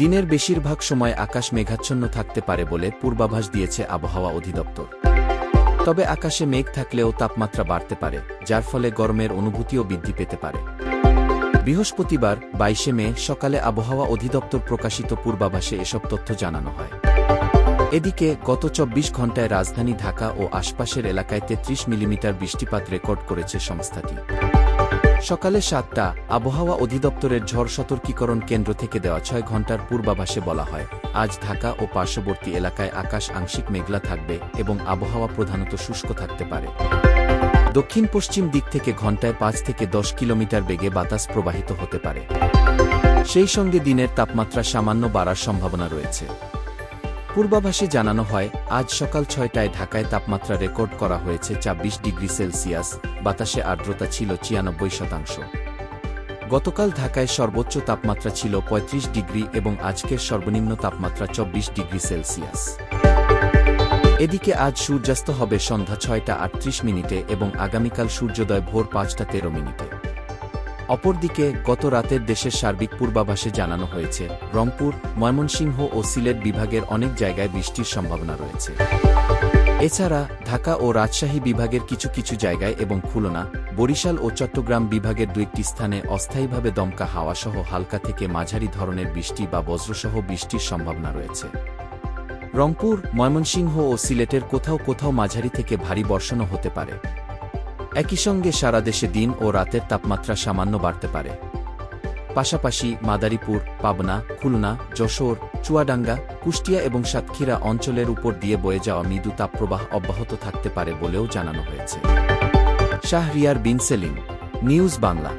দিনের বেশিরভাগ সময় আকাশ মেঘাচ্ছন্ন থাকতে পারে বলে পূর্বাভাস দিয়েছে আবহাওয়া অধিদপ্তর। তবে আকাশে মেঘ থাকলেও তাপমাত্রা বাড়তে পারে, যার ফলে গরমের অনুভূতিও বৃদ্ধি পেতে পারে। বৃহস্পতিবার, বাইশে মে, সকালে আবহাওয়া অধিদপ্তর প্রকাশিত পূর্বাভাসে এসব তথ্য জানানো হয়। এদিকে, গত চব্বিশ ঘণ্টায় রাজধানী ঢাকা ও আশপাশের এলাকায় তেত্রিশ মিলিমিটার বৃষ্টিপাত রেকর্ড করেছে সংস্থাটি। সকালে সাতটা, আবহাওয়া অধিদপ্তরের ঝড় সতর্কীকরণ কেন্দ্র থেকে দেওয়া ছয় ঘণ্টার পূর্বাভাসে বলা হয়, আজ ঢাকা ও পার্শ্ববর্তী এলাকায় আকাশ আংশিক মেঘলা থাকবে এবং আবহাওয়া প্রধানত শুষ্ক থাকতে পারে। দক্ষিণ পশ্চিম দিক থেকে ঘণ্টায় পাঁচ থেকে দশ কিলোমিটার বেগে বাতাস প্রবাহিত হতে পারে। সেই সঙ্গে দিনের তাপমাত্রা সামান্য বাড়ার সম্ভাবনা রয়েছে। পূর্বাভাসে জানানো হয়, আজ সকাল ছয়টায় ঢাকায় তাপমাত্রা রেকর্ড করা হয়েছে ছাব্বিশ ডিগ্রি সেলসিয়াস, বাতাসে আর্দ্রতা ছিল ছিয়ানব্বই শতাংশ। গতকাল ঢাকায় সর্বোচ্চ তাপমাত্রা ছিল ৩৫ ডিগ্রি এবং আজকের সর্বনিম্ন তাপমাত্রা চব্বিশ ডিগ্রি সেলসিয়াস। এদিকে আজ সূর্যাস্ত হবে সন্ধ্যা ছয়টা আটত্রিশ মিনিটে এবং আগামীকাল সূর্যোদয় ভোর পাঁচটা তেরো মিনিটে। অপরদিকে, গত রাতের দেশের সার্বিক পূর্বাভাসে জানানো হয়েছে, রংপুর, ময়মনসিংহ ও সিলেট বিভাগের অনেক জায়গায় বৃষ্টির সম্ভাবনা রয়েছে। এছাড়া, ঢাকা ও রাজশাহী বিভাগের কিছু কিছু জায়গায় এবং খুলনা, বরিশাল ও চট্টগ্রাম বিভাগের দুইটি স্থানে অস্থায়ীভাবে দমকা হাওয়াসহ হালকা থেকে মাঝারি ধরনের বৃষ্টি বা বজ্রসহ বৃষ্টির সম্ভাবনা রয়েছে। রংপুর, ময়মনসিংহ ও সিলেটের কোথাও কোথাও মাঝারি থেকে ভারী বর্ষণও হতে পারে। একই সঙ্গে সারা দেশে দিন ও রাতের তাপমাত্রা সামান্য বাড়তে পারে। পাশাপাশি মাদারীপুর, পাবনা, খুলনা, যশোর, চুয়াডাঙ্গা, কুষ্টিয়া এবং সাতক্ষীরা অঞ্চলের উপর দিয়ে বয়ে যাওয়া মৃদু তাপপ্রবাহ অব্যাহত থাকতে পারে বলেও জানানো হয়েছে। শাহরিয়ার বিন সেলিম, নিউজ বাংলা।